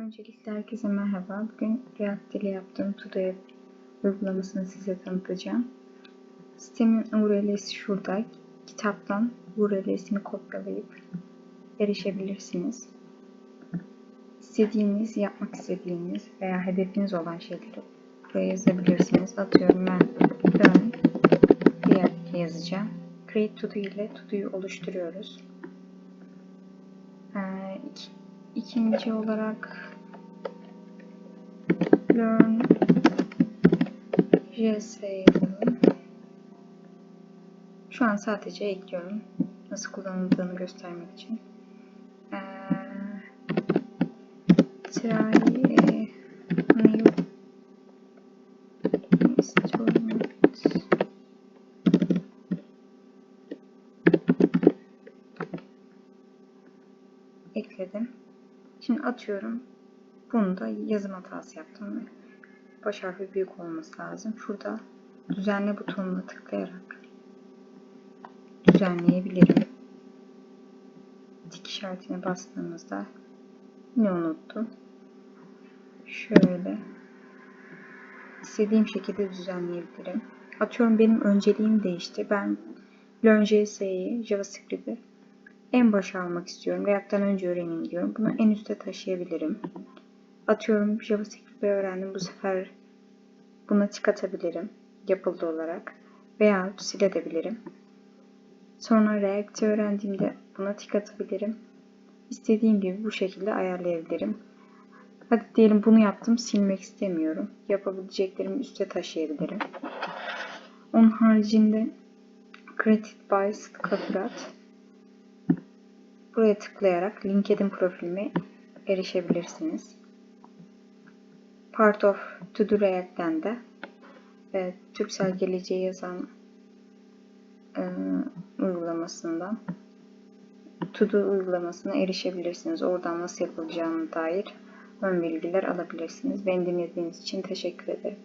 Öncelikle herkese merhaba. Bugün React ile yaptığım Todo uygulamasını size tanıtacağım. Sitemin URL'si şurada. Kitaptan URL'sini kopyalayıp erişebilirsiniz. İstediğiniz, yapmak istediğiniz veya hedefiniz olan şeyleri buraya yazabilirsiniz. Atıyorum ben Learn React yazacağım. Create To Do ile Todo'yu oluşturuyoruz. Ee, iki, ikinci olarak learn JS yazalım. Şu an sadece ekliyorum. Nasıl kullanıldığını göstermek için. Ee, try ekledim. Şimdi atıyorum. Bunu da yazım hatası yaptım. Baş harfi büyük olması lazım. Şurada düzenle butonuna tıklayarak düzenleyebilirim. Tik işaretine bastığımızda ne unuttum? Şöyle istediğim şekilde düzenleyebilirim. Atıyorum benim önceliğim değişti. Ben Learn.js'yi, JavaScript'i en başa almak istiyorum. React'tan önce öğreneyim diyorum. Bunu en üste taşıyabilirim. Atıyorum JavaScript'i öğrendim. Bu sefer buna tik atabilirim. Yapıldı olarak. Veya silebilirim. Sonra React'i öğrendiğimde buna tik atabilirim. İstediğim gibi bu şekilde ayarlayabilirim. Hadi diyelim bunu yaptım. Silmek istemiyorum. Yapabileceklerimi üste taşıyabilirim. Onun haricinde Created by Scafrat Buraya tıklayarak LinkedIn profilime erişebilirsiniz. Part of To Do React'ten de e, Türksel Geleceği yazan e, uygulamasından To Do uygulamasına erişebilirsiniz. Oradan nasıl yapılacağına dair ön bilgiler alabilirsiniz. Beni dinlediğiniz için teşekkür ederim.